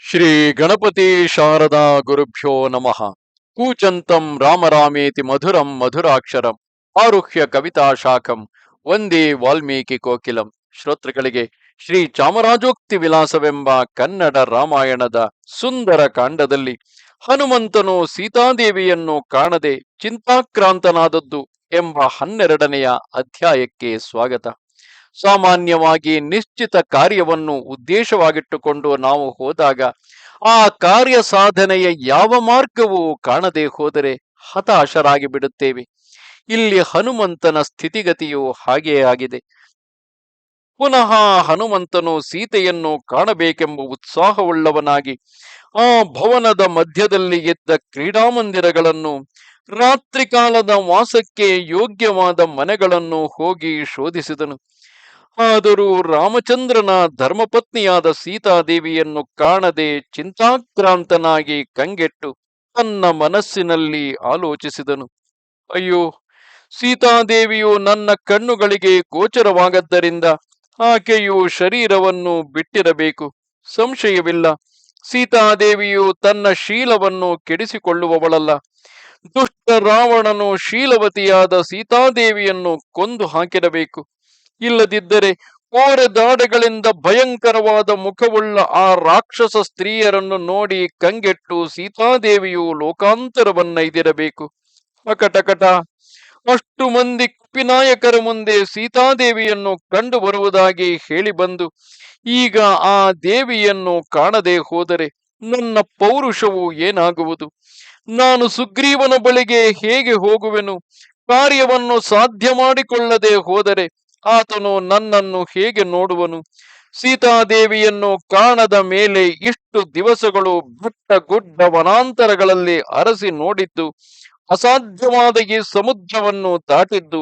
ಶ್ರೀ ಗಣಪತಿ ಶಾರದಾ ಗುರುಭ್ಯೋ ನಮಃ. ಕೂಚಂತಂ ರಾಮರಾಮೇತಿ ಮಧುರಂ ಮಧುರಾಕ್ಷರಂ. ಆರುಹ್ಯ ಕವಿತಾ ಶಾಖಂ. ಒಂದೇ ವಾಲ್ಮೀಕಿ ಕೋಕಿಲಂ. ಶ್ರೋತೃಗಳಿಗೆ ಶ್ರೀ ಚಾಮರಾಜೋಕ್ತಿ ವಿಲಾಸವೆಂಬ ಕನ್ನಡ ರಾಮಾಯಣದ ಸುಂದರ ಕಾಂಡದಲ್ಲಿ ಹನುಮಂತನು ಸೀತಾದೇವಿಯನ್ನು ಕಾಣದೆ ಚಿಂತಾಕ್ರಾಂತನಾದದ್ದು ಎಂಬ ಹನ್ನೆರಡನೆಯ ಅಧ್ಯಾಯಕ್ಕೆ ಸ್ವಾಗತ. ಸಾಮಾನ್ಯವಾಗಿ ನಿಶ್ಚಿತ ಕಾರ್ಯವನ್ನು ಉದ್ದೇಶವಾಗಿಟ್ಟುಕೊಂಡು ನಾವು ಹೋದಾಗ, ಆ ಕಾರ್ಯ ಸಾಧನೆಯ ಯಾವ ಮಾರ್ಗವೂ ಕಾಣದೆ ಹೋದರೆ ಹತಾಶರಾಗಿ ಬಿಡುತ್ತೇವೆ. ಇಲ್ಲಿ ಹನುಮಂತನ ಸ್ಥಿತಿಗತಿಯು ಹಾಗೆಯೇ ಆಗಿದೆ. ಪುನಃ ಹನುಮಂತನು ಸೀತೆಯನ್ನು ಕಾಣಬೇಕೆಂಬ ಉತ್ಸಾಹವುಳ್ಳವನಾಗಿ, ಆ ಭವನದ ಮಧ್ಯದಲ್ಲಿ ಇದ್ದ ಕ್ರೀಡಾಮಂದಿರಗಳನ್ನು ರಾತ್ರಿ ಕಾಲದ ವಾಸಕ್ಕೆ ಯೋಗ್ಯವಾದ ಮನೆಗಳನ್ನು ಹೋಗಿ ಶೋಧಿಸಿದನು. ಆದರೂ ರಾಮಚಂದ್ರನ ಧರ್ಮಪತ್ನಿಯಾದ ಸೀತಾದೇವಿಯನ್ನು ಕಾಣದೆ ಚಿಂತಾಕ್ರಾಂತನಾಗಿ ಕಂಗೆಟ್ಟು ತನ್ನ ಮನಸ್ಸಿನಲ್ಲಿ ಆಲೋಚಿಸಿದನು. ಅಯ್ಯೋ, ಸೀತಾದೇವಿಯು ನನ್ನ ಕಣ್ಣುಗಳಿಗೆ ಗೋಚರವಾಗದ್ದರಿಂದ ಆಕೆಯು ಶರೀರವನ್ನು ಬಿಟ್ಟಿರಬೇಕು. ಸಂಶಯವಿಲ್ಲ. ಸೀತಾದೇವಿಯು ತನ್ನ ಶೀಲವನ್ನು ಕೆಡಿಸಿಕೊಳ್ಳುವವಳಲ್ಲ. ದುಷ್ಟ ರಾವಣನು ಶೀಲವತಿಯಾದ ಸೀತಾದೇವಿಯನ್ನು ಕೊಂದು ಹಾಕಿರಬೇಕು. ಇಲ್ಲದಿದ್ದರೆ ದಾಡೆಗಳಿಂದ ಭಯಂಕರವಾದ ಮುಖವುಳ್ಳ ಆ ರಾಕ್ಷಸ ಸ್ತ್ರೀಯರನ್ನು ನೋಡಿ ಕಂಗೆಟ್ಟು ಸೀತಾದೇವಿಯು ಲೋಕಾಂತರವನ್ನೈದಿರಬೇಕು. ಅಕಟಕಟ. ಅಷ್ಟು ಮಂದಿ ಕುಪಿನಾಯಕರ ಮುಂದೆ ಸೀತಾದೇವಿಯನ್ನು ಕಂಡು ಬರುವುದಾಗಿ ಹೇಳಿ ಬಂದು ಈಗ ಆ ದೇವಿಯನ್ನು ಕಾಣದೆ ಹೋದರೆ ನನ್ನ ಪೌರುಷವು ಏನಾಗುವುದು? ನಾನು ಸುಗ್ರೀವನ ಬಳಿಗೆ ಹೇಗೆ ಹೋಗುವೆನು? ಕಾರ್ಯವನ್ನು ಸಾಧ್ಯ ಮಾಡಿಕೊಳ್ಳದೆ ಹೋದರೆ ಆತನು ನನ್ನನ್ನು ಹೇಗೆ ನೋಡುವನು? ಸೀತಾದೇವಿಯನ್ನು ಕಾಣದ ಮೇಲೆ ಇಷ್ಟು ದಿವಸಗಳು ಬೆಟ್ಟ ಗುಡ್ಡ ವನಾಂತರಗಳಲ್ಲಿ ಅರಸಿ ನೋಡಿದ್ದು, ಅಸಾಧ್ಯವಾದ ಈ ಸಮುದ್ರವನ್ನು ದಾಟಿದ್ದು,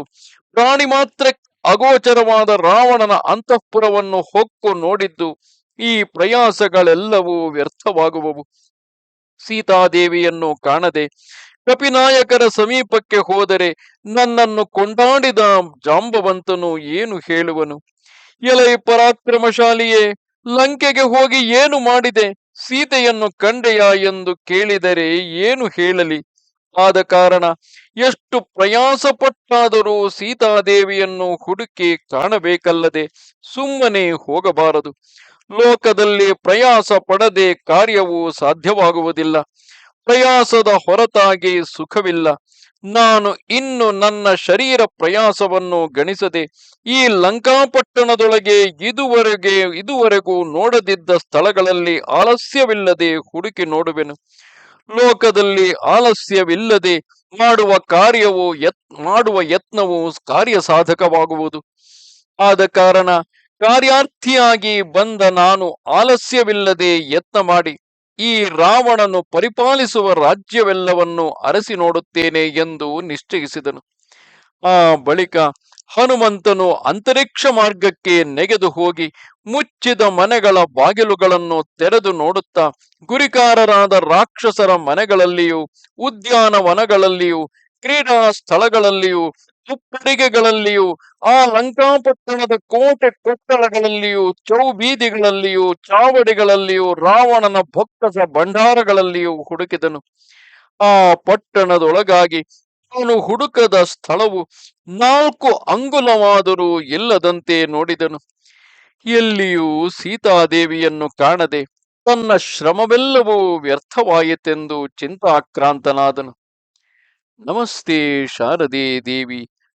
ಪ್ರಾಣಿ ಮಾತ್ರ ಅಗೋಚರವಾದ ರಾವಣನ ಅಂತಃಪುರವನ್ನು ಹೊಕ್ಕು ನೋಡಿದ್ದು, ಈ ಪ್ರಯಾಸಗಳೆಲ್ಲವೂ ವ್ಯರ್ಥವಾಗುವವು. ಸೀತಾದೇವಿಯನ್ನು ಕಾಣದೆ ಕಪಿನಾಯಕರ ಸಮೀಪಕ್ಕೆ ಹೋದರೆ ನನ್ನನ್ನು ಕೊಂಡಾಡಿದ ಜಾಂಬವಂತನು ಏನು ಹೇಳುವನು? ಎಲೈ ಪರಾಕ್ರಮಶಾಲಿಯೇ, ಲಂಕೆಗೆ ಹೋಗಿ ಏನು ಮಾಡಿದೆ? ಸೀತೆಯನ್ನು ಕಂಡೆಯ ಎಂದು ಕೇಳಿದರೆ ಏನು ಹೇಳಲಿ? ಆದ ಕಾರಣ ಎಷ್ಟು ಪ್ರಯಾಸ ಪಟ್ಟಾದರೂ ಸೀತಾದೇವಿಯನ್ನು ಹುಡುಕಿ ಕಾಣಬೇಕಲ್ಲದೆ ಸುಮ್ಮನೆ ಹೋಗಬಾರದು. ಲೋಕದಲ್ಲಿ ಪ್ರಯಾಸ ಪಡದೆ ಕಾರ್ಯವು ಸಾಧ್ಯವಾಗುವುದಿಲ್ಲ. ಪ್ರಯಾಸದ ಹೊರತಾಗಿ ಸುಖವಿಲ್ಲ. ನಾನು ಇನ್ನು ನನ್ನ ಶರೀರ ಪ್ರಯಾಸವನ್ನು ಗಣಿಸದೆ ಈ ಲಂಕಾಪಟ್ಟಣದೊಳಗೆ ಇದುವರೆಗೆ, ಇದುವರೆಗೂ ನೋಡದಿದ್ದ ಸ್ಥಳಗಳಲ್ಲಿ ಆಲಸ್ಯವಿಲ್ಲದೆ ಹುಡುಕಿ ನೋಡುವೆನು. ಲೋಕದಲ್ಲಿ ಆಲಸ್ಯವಿಲ್ಲದೆ ಮಾಡುವ ಕಾರ್ಯವು ಯತ್, ಮಾಡುವ ಯತ್ನವು ಕಾರ್ಯ ಸಾಧಕವಾಗುವುದು ಆದ ಕಾರಣ ಕಾರ್ಯಾರ್ಥಿಯಾಗಿ ಬಂದ ನಾನು ಆಲಸ್ಯವಿಲ್ಲದೆ ಯತ್ನ ಮಾಡಿ ಈ ರಾವಣನು ಪರಿಪಾಲಿಸುವ ರಾಜ್ಯವೆಲ್ಲವನ್ನು ಅರಸಿ ನೋಡುತ್ತೇನೆ ಎಂದು ನಿಶ್ಚಯಿಸಿದನು. ಆ ಬಳಿಕ ಹನುಮಂತನು ಅಂತರಿಕ್ಷ ಮಾರ್ಗಕ್ಕೆ ನೆಗೆದು ಹೋಗಿ ಮುಚ್ಚಿದ ಮನೆಗಳ ಬಾಗಿಲುಗಳನ್ನು ತೆರೆದು ನೋಡುತ್ತಾ ಗುರಿಕಾರರಾದ ರಾಕ್ಷಸರ ಮನೆಗಳಲ್ಲಿಯೂ, ಉದ್ಯಾನವನಗಳಲ್ಲಿಯೂ ಕ್ರೀಡಾ ಸ್ಥಳಗಳಲ್ಲಿಯೂ ಉಪ್ಪಡಿಗೆಗಳಲ್ಲಿಯೂ ಆ ಲಂಕಾಪಟ್ಟಣದ ಕೋಟೆ ಕೊಟ್ಟಳಗಳಲ್ಲಿಯೂ ಚೌಬೀದಿಗಳಲ್ಲಿಯೂ, ಚಾವಡಿಗಳಲ್ಲಿಯೂ, ರಾವಣನ ಭಕ್ತಸ ಭಂಡಾರಗಳಲ್ಲಿಯೂ ಹುಡುಕಿದನು. ಆ ಪಟ್ಟಣದೊಳಗಾಗಿ ಅವನು ಹುಡುಕದ ಸ್ಥಳವು ನಾಲ್ಕು ಅಂಗುಲವಾದರೂ ಇಲ್ಲದಂತೆ ನೋಡಿದನು. ಎಲ್ಲಿಯೂ ಸೀತಾದೇವಿಯನ್ನು ಕಾಣದೆ ತನ್ನ ಶ್ರಮವೆಲ್ಲವೂ ವ್ಯರ್ಥವಾಯಿತೆಂದು ಚಿಂತಾಕ್ರಾಂತನಾದನು. ನಮಸ್ತೆ ಶಾರದೆ ದೇವಿ.